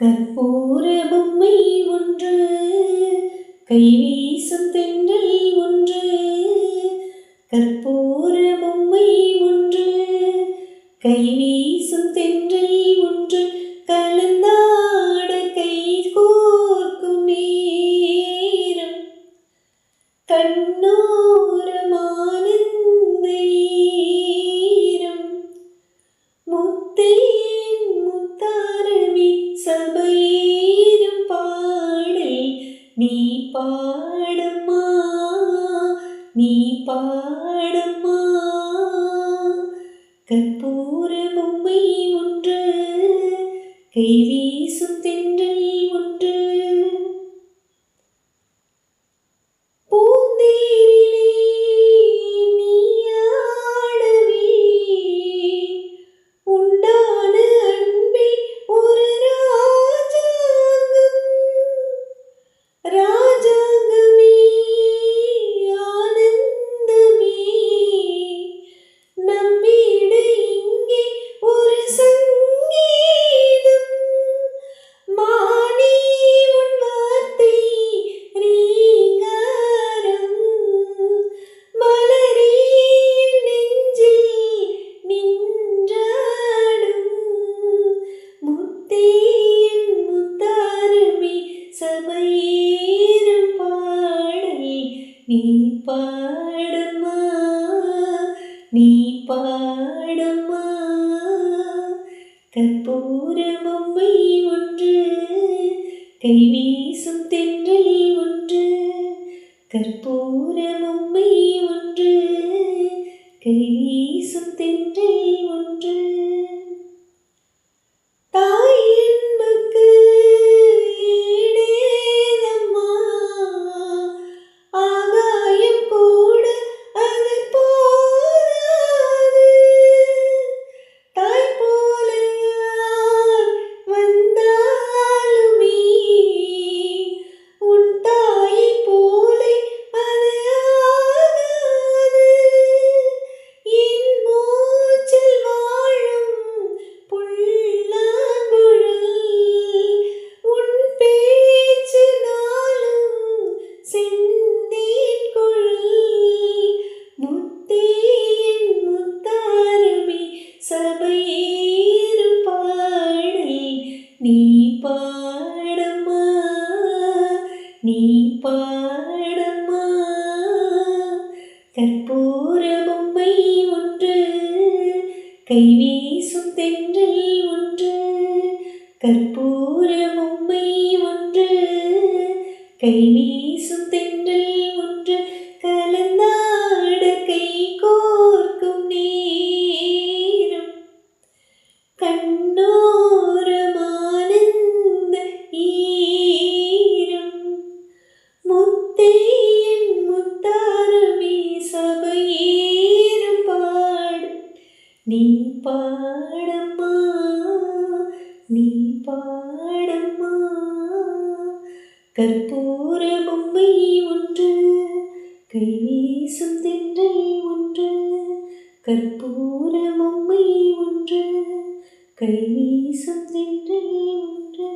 கற்பூர பொம்மை ஒன்று கைவீசும் தென்றல் ஒன்று கற்பூர பொம்மை ஒன்று கைவி நீ பாடம்மா கற்பூரமம்மை ஒன்று கைவீசும் தென்றல் ஒன்று. கற்பூரமம்மை ஒன்று கைவீசும் தென்றல் கை வீசும் தென்றல் ஒன்று கற்பூர பொம்மை ஒன்று. கை வீசும் தென்றல் நீ பாடம்மா நீ பாடம்மா. கற்பூர பொம்மை ஒன்று கை வீசும் தென்றல் ஒன்று. கற்பூர பொம்மை ஒன்று கை வீசும் தென்றல் ஒன்று.